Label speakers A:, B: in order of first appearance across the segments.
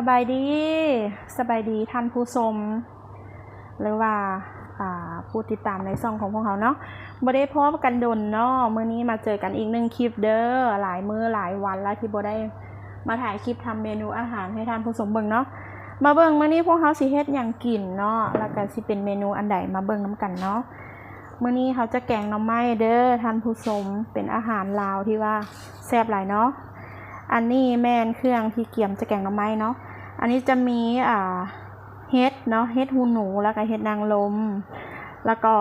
A: สบายดี สบายดีท่านผู้ชมหรือว่าผู้ติดตามในช่องของพวกเราเนาะบ่ได้พบกันดนเนาะมื้อนี้มาเจอกันอีกหนึ่งคลิปเด้อหลายมื้อหลายวันแล้วที่บ่ได้มาถ่ายคลิปทำเมนูอาหารให้ท่านผู้ชมเบิ่งเนาะมาเบิ่งมื้อนี้พวกเราสิเฮ็ดหยังกินเนาะแล้วก็สิเป็นเมนูอันใดมาเบิ่งนํกันเนาะมื้อนี้เขาจะแกงหน่อไม้เด้อท่านผู้ชมเป็นอาหารลาวที่ว่าแซ่บหลายเนาะ อันนี้แม่นเครื่องที่เกี่ยมจะแกงหน่อไม้เนาะ อันนี้จะมีอ่าเฮ็ดเนาะเฮ็ดหูหนูแล้วก็เฮ็ดนางลม แล้วก็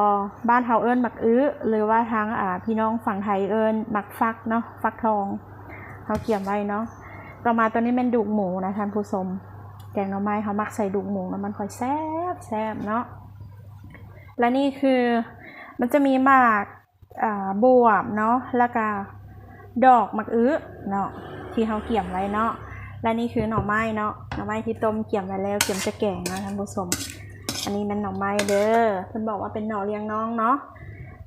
A: บ้านเฮาเอิ้นหมักอื้อหรือว่าทางอ่าพี่น้องฝั่งไทยเอิ้นหมักฟักเนาะฟักทองเขาเกี่ยมไว้เนาะ ต่อมาตัวนี้เป็นดุกหมูนะท่านผู้ชมแกงหน่อไม้เขามักใส่ดุกหมูแล้วมันค่อยแซ่บแซ่บเนาะ และนี่คือมันจะมีหมากอ่าบวบเนาะแล้วก็ดอกหมักอื้อเนาะ ที่เขาเกี่ยมไว้เนาะ และนี่คือหน่อไม้เนาะ หน่อไม้ที่ต้มเกี่ยมไว้แล้ว เกี่ยมจะแกงนะท่านผู้ชม อันนี้มันหน่อไม้เด้อเพิ่นบอกว่าเป็นหน่อเลี้ยงน้องเนาะ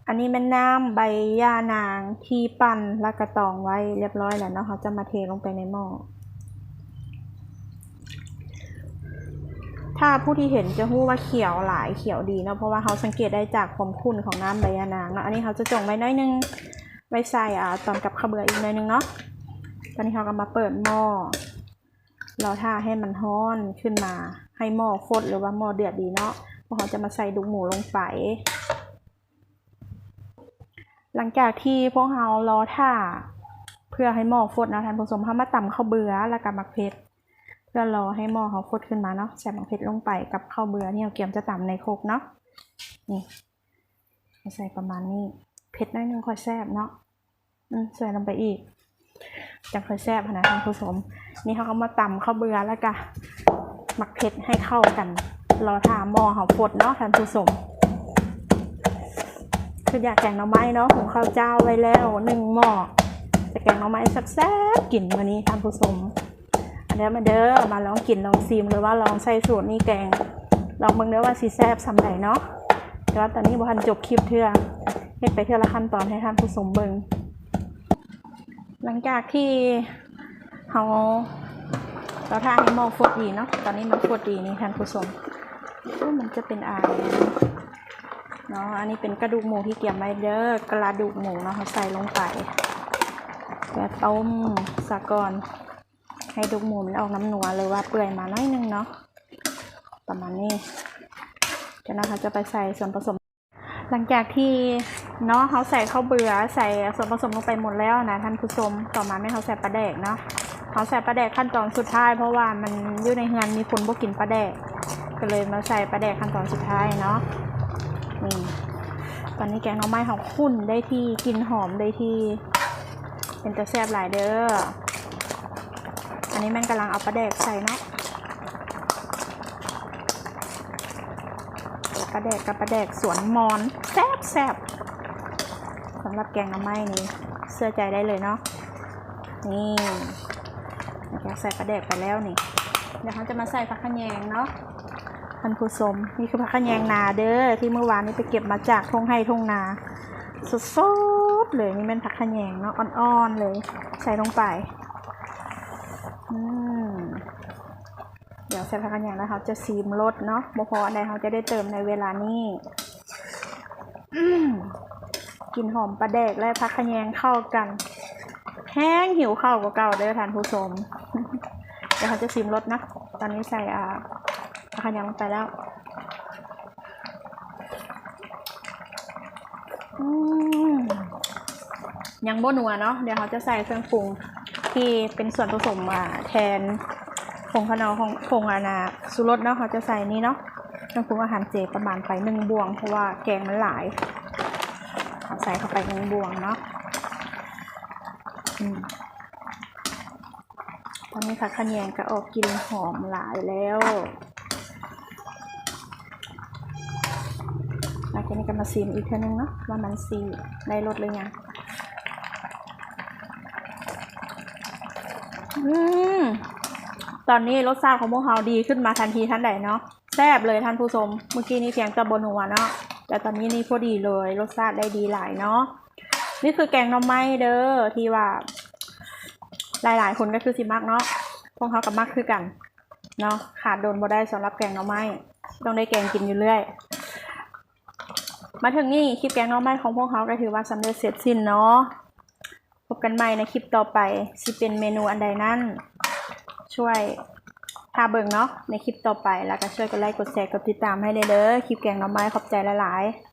A: อันนี้เป็นน้ำใบย่านางที่ปั่นแล้วก็ตองไว้เรียบร้อยแล้วเนาะเขาจะมาเทลงไปในหม้อ ถ้าผู้ที่เห็นจะรู้ว่าเขียวหลายเขียวดีเนาะ เพราะว่าเขาสังเกตได้จากความขุ่นของน้ำใบยานางเนาะ อันนี้เขาจะจงไว้น้อยนึงไว้ใส่อ่าตอนกับข้าวเบื่ออีกหน้อยนึงเนาะ ตอนนี้เขาก็มาเปิดหม้อ เราท่าให้มันฮ้อนขึ้นมา ให้หม้อฟดหรือว่าหม้อเดือดดีเนาะพวกเขาจะมาใส่ดุกหมูลงไป หลังจากที่พวกเรารอท่า เพื่อให้หม้อฟดนะท่านผู้ชมเขามาตำข้าวเบือแล้วกับมักเพชรเพื่อรอให้หม้อเขาฟดขึ้นมาเนาะใส่มักเพชรลงไปกับข้าวเบือที่เราเตรียมจะตำในโครกเนาะ นี่ใส่ประมาณนี้ เผ็ดน้อยนึงค่อยแซ่บเนาะ อืมใส่ลงไปอีก จังค่อยแซ่บนะท่านผู้ชม นี่เขาก็มาตำข้าวเบือแล้วก็หมักเผ็ดให้เข้ากัน รอทาหม้อเขาฟดเนาะท่านผู้ชมคืออยากแกงหน่อไม้เนาะหุงข้าวเจ้าไว้แล้วหนึ่งหม้อจะแกงหน่อไม้แซ่บๆกลิ่นวันนี้ท่านผู้ชมอันนี้มาเด้อมาลองกินลองซิมหรือว่าลองใส่สูตรนี่แกงลองเบิ่งเด้อว่าสีแซ่บสำไหนเนาะแต่ว่าตอนนี้บ่ทันจบคลิปเทื่อเฮ็ดไปเทื่อละขั้นตอนให้ท่านผู้ชมเบิ่ง หลังจากที่เขาเราทาให้หม้อฟดดีเนาะ ตอนนี้มันฟดดีนี่ท่านผู้ชมมันจะเป็นอายเนาะ อันนี้เป็นกระดูกหมูที่เกี่ยมไว้เด้อกระดูกหมูเนาะเขาใส่ลงไปแล้วต้มสะก่อนให้ดูกหมูมันออกน้ำหนัวเลยว่าเปื่อยมาน้อยนึงเนาะประมาณนี้จากนั้นเขาจะไปใส่ส่วนผสม หลังจากที่เนาะเขาใส่ข้าวเบื่อใส่ส่วนผสมลงไปหมดแล้วนะท่านผู้ชมต่อมาไม่เขาใส่ปลาแดกเนาะเขาใส่ปลาแดกขั้นตอนสุดท้าย เพราะว่ามันอยู่ในเฮือนมีคนบ่กินปลาแดกก็เลยมาใส่ปลาแดกขั้นตอนสุดท้ายเนาะนี่ตอนนี้แกงหน่อไม้เขาขุ่นได้ที่กลินหอมได้ที่ เป็นตะแซบหลายเด้ออันนี้แม่งกำลังเอาปลาแดกใส่เนาะ ปลาแดกกับปลาแดกสวนมอนแซ่บแซ่บสำหรับแกงน้ำไม้นี้เสื้อใจได้เลยเนาะนี่แกใส่ปลาแดกไปแล้วนี่เดี๋ยวเขาจะมาใส่ผักขะแยงเนาะท่านผู้ชมนี่คือผักขะแยงนาเด้อที่เมื่อวานนี้ไปเก็บมาจากทุ่งไห้ทุ่งนาสดๆเลยนี่เป็นผักขะแยงเนาะอ่อนๆเลย ใส่ลงไปอืม ยวใส่ผักกันอย่างแล้วเขาจะซีมรสเนาะบ่พออันใดเขาจะได้เติมในเวลานี้กลินหอมปลาแดกและผักขะแยงเข้ากัน แห้งหิวข้าวกว่าเก่าเด้อทานผู้ชมเดี๋ยวเขาจะซีมรสนะ ตอนนี้ใส่อ่าผักขยงลงไปแล้วยังบ่นัวเนาะเดี๋ยวเขาจะใส่เครื่องปรุงที่เป็นส่วนผสมอ่าแทน ผงขนอของผงอานาสุรสเนาะเขาจะใส่นี่เนาะเครื่องปรุงอาหารเจประมาณไปหนึ่งบวง เพราะว่าแกงมันหลายเอาใส่เข้าไปหนึ่งบวงเนาะอืมตอนนี้ผักขะแยงก็ออกกลินหอมหลายแล้วหลังจากนี้ก็มาซีมอีกเท่านึงเนาะว่ามันซีได้รสหรือยังอืม ตอนนี้รสชาติของพวกเราดีขึ้นมาทันทีทันใดเนาะแซ่บเลยท่านผู้ชมเมื่อกี้นี่เพียงตะบนหัวเนาะแต่ตอนนี้นี่พอดีเลยรสชาติได้ดีหลายเนาะนี่คือแกงหน่อไม้เด้อที่ว่า หลายๆ คนก็คือสิมักเนาะพวกเขากับมักคือกันเนาะขาดโดนบ่ได้สำหรับแกงหน่อไม้ต้องได้แกงกินอยู่เรื่อยมาถึงนี่คลิปแกงหน่อไม้ของพวกเขาก็ถือว่าสำเร็จเสร็จสิ้นเนาะพบกันใหม่ในคลิปต่อไปสิเป็นเมนูอันใดนั่น ช่วยพาเบิ่งเนาะในคลิปต่อไปแล้วก็ช่วยกดไลค์กดแชร์กดติดตามให้เด้อคลิปแกงหน่อไม้ขอบใจหลายๆ